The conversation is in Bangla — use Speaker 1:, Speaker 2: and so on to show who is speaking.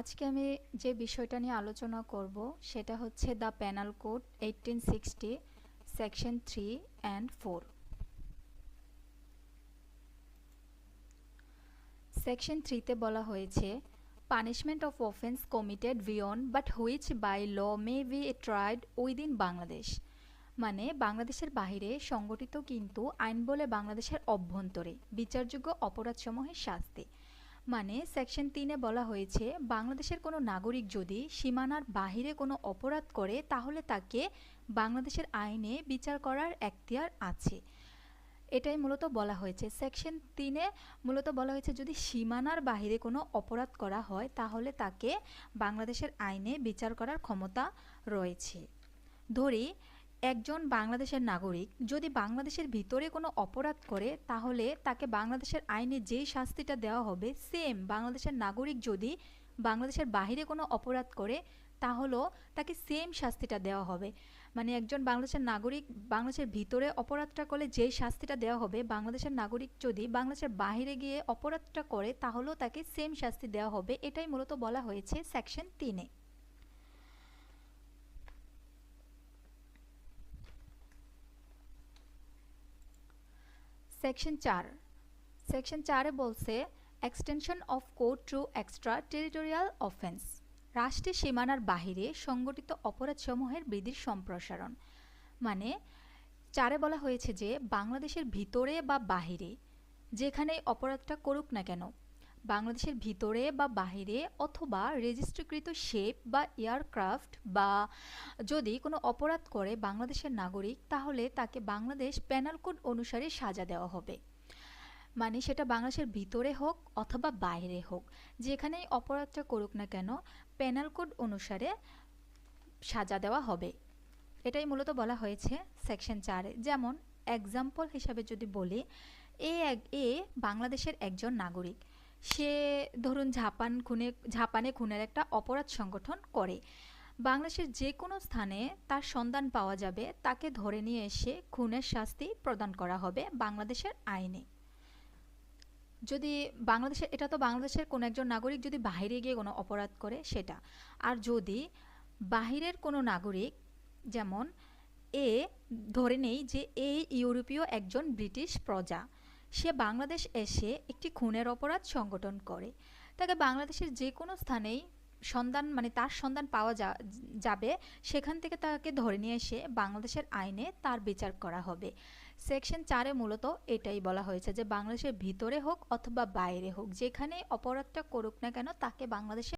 Speaker 1: আজকে আমি যে বিষয়টা নিয়ে আলোচনা করব, সেটা হচ্ছে the penal code eighteen sixty section three and four section থ্রিতে বলা হয়েছে punishment of offence committed beyond but which by law may be tried within Bangladesh মানে বাংলাদেশের বাহিরে সংগঠিত কিন্তু আইন বলে বাংলাদেশের অভ্যন্তরে বিচারযোগ্য অপরাধসমূহের শাস্তি। মানে সেকশন তিনে বলা হয়েছে, বাংলাদেশের কোনো নাগরিক যদি সীমানার বাহিরে কোনো অপরাধ করে, তাহলে তাকে বাংলাদেশের আইনে বিচার করার এখতিয়ার আছে। এটাই মূলত বলা হয়েছে। সেকশন তিনে মূলত বলা হয়েছে, যদি সীমানার বাহিরে কোনো অপরাধ করা হয়, তাহলে তাকে বাংলাদেশের আইনে বিচার করার ক্ষমতা রয়েছে। ধরি একজন বাংলাদেশের নাগরিক যদি বাংলাদেশের ভিতরে কোনো অপরাধ করে, তাহলে তাকে বাংলাদেশের আইনে যেই শাস্তিটা দেওয়া হবে সেম বাংলাদেশের নাগরিক যদি বাংলাদেশের বাহিরে কোনো অপরাধ করে, তাহলেও তাকে সেম শাস্তিটা দেওয়া হবে। মানে একজন বাংলাদেশের নাগরিক বাংলাদেশের ভিতরে অপরাধটা করলে যেই শাস্তিটা দেওয়া হবে, বাংলাদেশের নাগরিক যদি বাংলাদেশের বাহিরে গিয়ে অপরাধটা করে, তাহলেও তাকে সেম শাস্তি দেওয়া হবে। এটাই মূলত বলা হয়েছে সেকশন তিনে সেকশন চার। সেকশন চারে বলছে extension of code to extraterritorial offence রাষ্ট্রের সীমানার বাহিরে সংগঠিত অপরাধসমূহের বৃদ্ধির সম্প্রসারণ। মানে চারে বলা হয়েছে যে, বাংলাদেশের ভিতরে বা বাহিরে যেখানে অপরাধটা করুক না কেন বাংলাদেশের ভিতরে বা বাহিরে অথবা রেজিস্ট্রিকৃত শেপ বা এয়ারক্রাফট বা যদি কোনো অপরাধ করে বাংলাদেশের নাগরিক, তাহলে তাকে বাংলাদেশ প্যানাল কোড অনুসারে সাজা দেওয়া হবে। মানে সেটা বাংলাদেশের ভিতরে হোক অথবা বাইরে হোক, যেখানেই অপরাধটা করুক না কেন প্যানাল কোড অনুসারে সাজা দেওয়া হবে। এটাই মূলত বলা হয়েছে সেকশন চারে যেমন, এক্সাম্পল হিসাবে যদি বলি, এ এ বাংলাদেশের একজন নাগরিক। সে ধরুন ঝাপান খুনে ঝাপানে খুনের একটা অপরাধ সংগঠন করে। বাংলাদেশের যে কোনো স্থানে তার সন্ধান পাওয়া যাবে, তাকে ধরে নিয়ে এসে খুনের শাস্তি প্রদান করা হবে বাংলাদেশের আইনে। যদি বাংলাদেশের এটা তো বাংলাদেশের কোনো একজন নাগরিক যদি বাহিরে গিয়ে কোনো অপরাধ করে, সেটা। আর যদি বাহিরের কোনো নাগরিক, যেমন এ ধরে নেই যে এই ইউরোপীয় একজন ব্রিটিশ প্রজা সে বাংলাদেশ এসে একটি খুনের অপরাধ সংগঠন করে। তাকে বাংলাদেশের যে কোনো স্থানেই সন্ধান মানে তার সন্ধান পাওয়া যাবে, সেখান থেকে তাকে ধরে নিয়ে এসে বাংলাদেশের আইনে তার বিচার করা হবে। সেকশন চারে মূলত এটাই বলা হয়েছে যে, বাংলাদেশের ভিতরে হোক অথবা বাইরে হোক যেখানে অপরাধটা করুক না কেন, তাকে বাংলাদেশে